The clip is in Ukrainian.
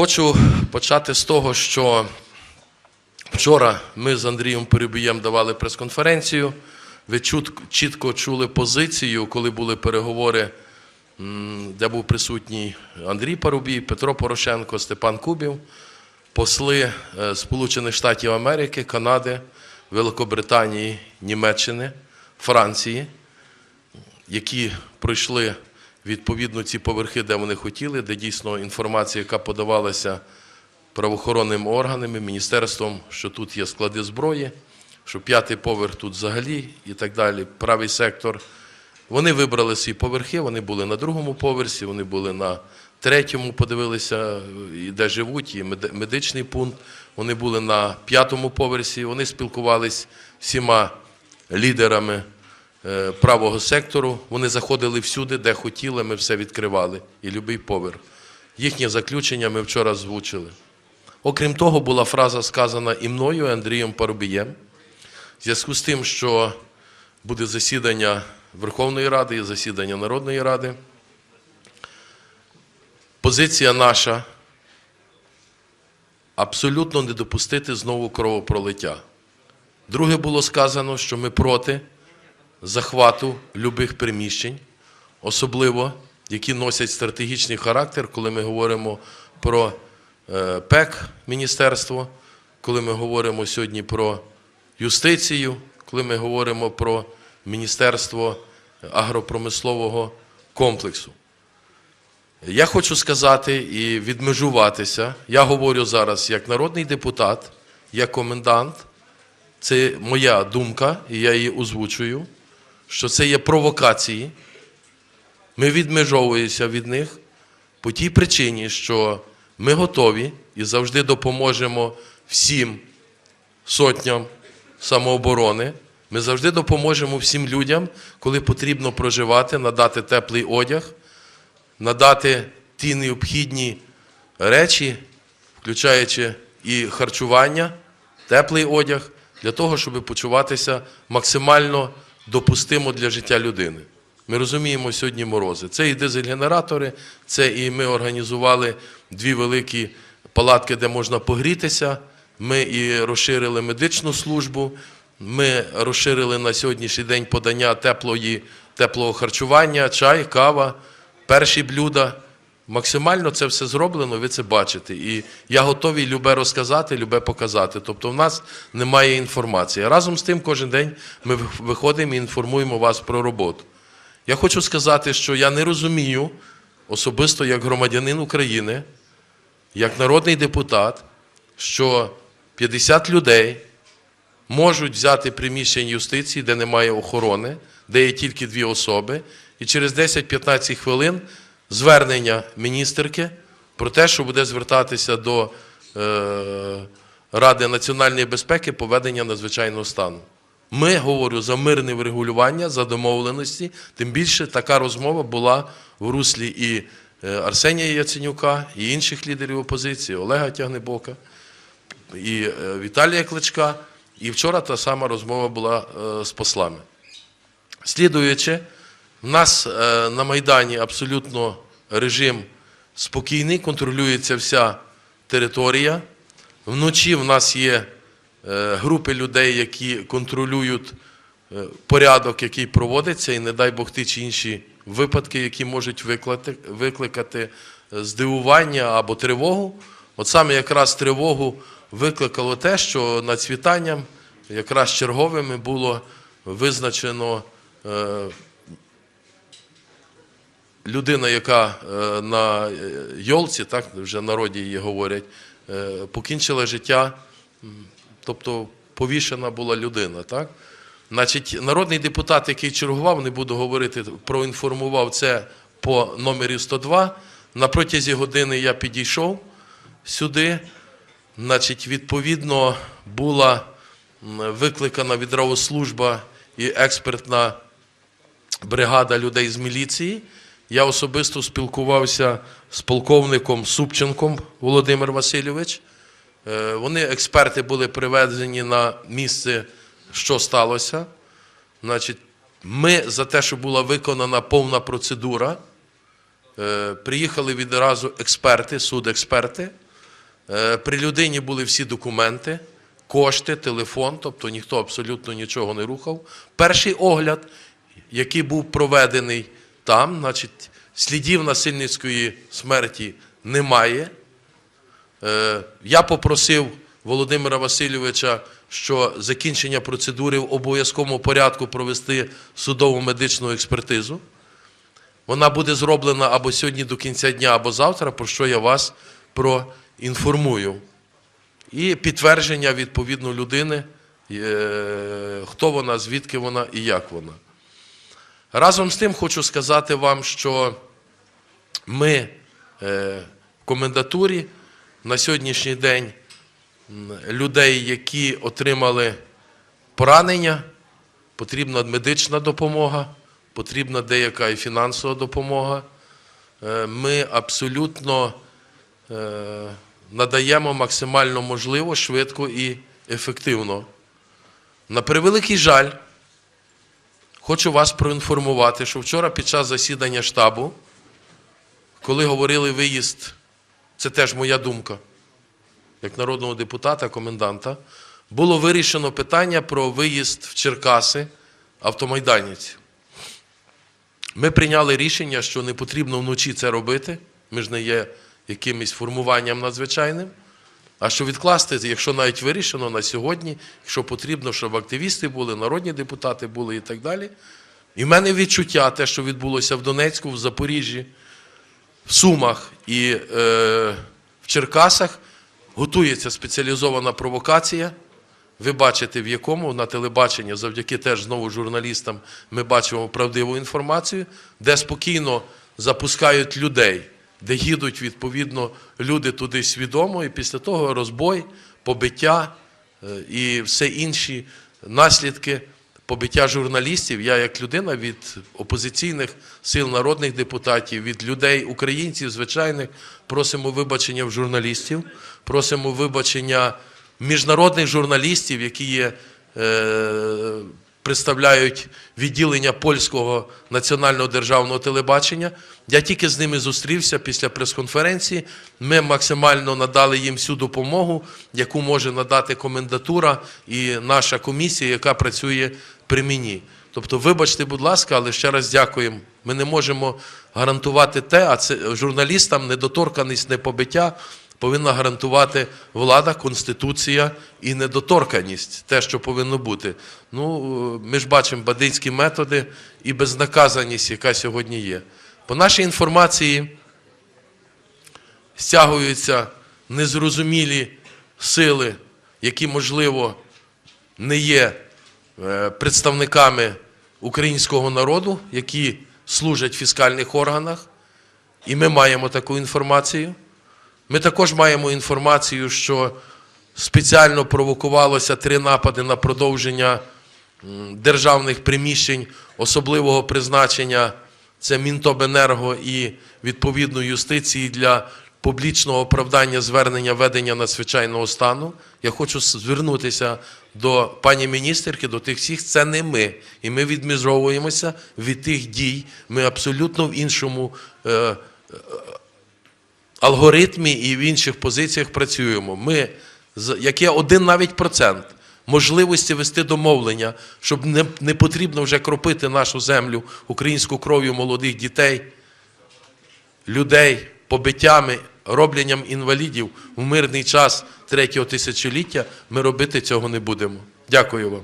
Хочу почати з того, що вчора ми з Андрієм Перебієм давали прес-конференцію. Ви чітко чули позицію, коли були переговори, де був присутній Андрій Парубій, Петро Порошенко, Степан Кубів, посли е, Сполучених Штатів Америки, Канади, Великобританії, Німеччини, Франції які пройшли відповідно ці поверхи, де вони хотіли, де дійсно інформація, яка подавалася правоохоронними органами, міністерством, що тут є склади зброї, що п'ятий поверх тут взагалі і так далі, правий сектор. Вони вибрали свої поверхи, вони були на другому поверсі, вони були на третьому, подивилися, і де живуть, і медичний пункт. Вони були на п'ятому поверсі, вони спілкувались всіма лідерами правого сектору. Вони заходили всюди, де хотіли, ми все відкривали. І любий поверх. Їхнє заключення ми вчора звучили. Окрім того, була фраза сказана і мною, Андрієм Парубієм. В зв'язку з тим, що буде засідання Верховної Ради і засідання Народної Ради. Позиція наша абсолютно не допустити знову кровопролиття. Друге було сказано, що ми проти захвату любих приміщень, особливо які носять стратегічний характер, коли ми говоримо про е, ПЕК міністерство, коли ми говоримо сьогодні про юстицію, коли ми говоримо про Міністерство агропромислового комплексу. Я хочу сказати і відмежуватися. Я говорю зараз як народний депутат, як комендант. Це моя думка, і я її озвучую, що це є провокації. Ми відмежовуємося від них по тій причині, що ми готові і завжди допоможемо всім сотням самооборони. Ми завжди допоможемо всім людям, коли потрібно проживати, надати теплий одяг, надати ті необхідні речі, включаючи і харчування, теплий одяг, для того, щоб почуватися максимально допустимо для життя людини. Ми розуміємо сьогодні морози. Це і дизель-генератори, це і ми організували дві великі палатки, де можна погрітися. Ми і розширили медичну службу. Ми розширили на сьогоднішній день подання теплої, теплого харчування, чай, кава, перші блюда. Максимально це все зроблено, ви це бачите. І я готовий любе розказати, любе показати. Тобто в нас немає інформації. Разом з тим, кожен день ми виходимо і інформуємо вас про роботу. Я хочу сказати, що я не розумію, особисто як громадянин України, як народний депутат, що 50 людей можуть взяти приміщення юстиції, де немає охорони, де є тільки дві особи, і через 10-15 хвилин звернення міністерки про те, що буде звертатися до е, Ради національної безпеки поведення надзвичайного стану. Ми говорю за мирне врегулювання, за домовленості. Тим більше така розмова була в руслі і е, Арсенія Яценюка, і інших лідерів опозиції, Олега Тягнебока, і е, Віталія Кличка. І вчора та сама розмова була з послами. Слідуючи, в нас е, на Майдані абсолютно режим спокійний, контролюється вся територія. Вночі в нас є е, групи людей, які контролюють е, порядок, який проводиться, і не дай Бог ті чи інші випадки, які можуть викликати, здивування або тривогу. От саме якраз тривогу викликало те, що над світанням якраз черговими було визначено людина, яка е, на е, йолці, так вже народі її говорять, е, покінчила життя, тобто повішена була людина. Так? Значить, народний депутат, який чергував, не буду говорити, проінформував це по номері 102. На протязі години я підійшов сюди. Значить, відповідно, була викликана відразу служба і експертна бригада людей з міліції. Я особисто спілкувався з полковником Супченком Володимир Васильович. Е, Вони, експерти, були привезені на місце, що сталося. Значить, ми за те, що була виконана повна процедура. Е, Приїхали відразу експерти, судексперти. Е, При людині були всі документи, кошти, телефон, тобто ніхто абсолютно нічого не рухав. Перший огляд, який був проведений там, значить, слідів насильницької смерті немає. Е, Я попросив Володимира Васильовича, що закінчення процедури в обов'язковому порядку провести судову медичну експертизу. Вона буде зроблена або сьогодні до кінця дня, або завтра, про що я вас проінформую. І підтвердження відповідно людини, е, хто вона, звідки вона і як вона. Разом з тим хочу сказати вам, що ми е, в комендатурі на сьогоднішній день людей, які отримали поранення, потрібна медична допомога, потрібна деяка і фінансова допомога. Е, Ми абсолютно е, надаємо максимально можливо, швидко і ефективно. На превеликий жаль, хочу вас проінформувати, що вчора під час засідання штабу, коли говорили виїзд, це теж моя думка, як народного депутата, коменданта, було вирішено питання про виїзд в Черкаси автомайданівців. Ми прийняли рішення, що не потрібно вночі це робити. Ми ж не є якимось формуванням надзвичайним. А що відкласти, якщо навіть вирішено на сьогодні, якщо потрібно, щоб активісти були, народні депутати були і так далі. І в мене відчуття, те, що відбулося в Донецьку, в Запоріжжі, в Сумах і е, в Черкасах, готується спеціалізована провокація. Ви бачите, в якому на телебаченні, завдяки теж знову журналістам, ми бачимо правдиву інформацію, де спокійно запускають людей, де їдуть відповідно люди туди свідомо, і після того розбой, побиття е, і все інші наслідки побиття журналістів. Я, як людина від опозиційних сил народних депутатів, від людей, українців, звичайних, просимо вибачення в журналістів, просимо вибачення міжнародних журналістів, які є, е, представляють відділення польського національного державного телебачення. Я тільки з ними зустрівся після прес-конференції. Ми максимально надали їм всю допомогу, яку може надати комендатура і наша комісія, яка працює при мені. Тобто, вибачте, будь ласка, але ще раз дякуємо. Ми не можемо гарантувати те, а це журналістам недоторканість, непобиття повинна гарантувати влада, конституція і недоторканість, те, що повинно бути. Ну, ми ж бачимо бандитські методи і безнаказаність, яка сьогодні є. По нашій інформації стягуються незрозумілі сили, які, можливо, не є е, представниками українського народу, які служать в фіскальних органах, і ми маємо таку інформацію. Ми також маємо інформацію, що спеціально провокувалося три напади на продовження державних приміщень особливого призначення. Це Мінтобенерго і відповідно юстиції для публічного оправдання звернення ведення надзвичайного стану. Я хочу звернутися до пані міністерки, до тих всіх. Це не ми. І ми відмежовуємося від тих дій. Ми абсолютно в іншому. Е, алгоритмі і в інших позиціях працюємо. Ми, як є один навіть процент можливості вести домовлення, щоб не, не потрібно вже кропити нашу землю українську кров'ю молодих дітей, людей, побиттями, робленням інвалідів в мирний час третього тисячоліття, ми робити цього не будемо. Дякую вам.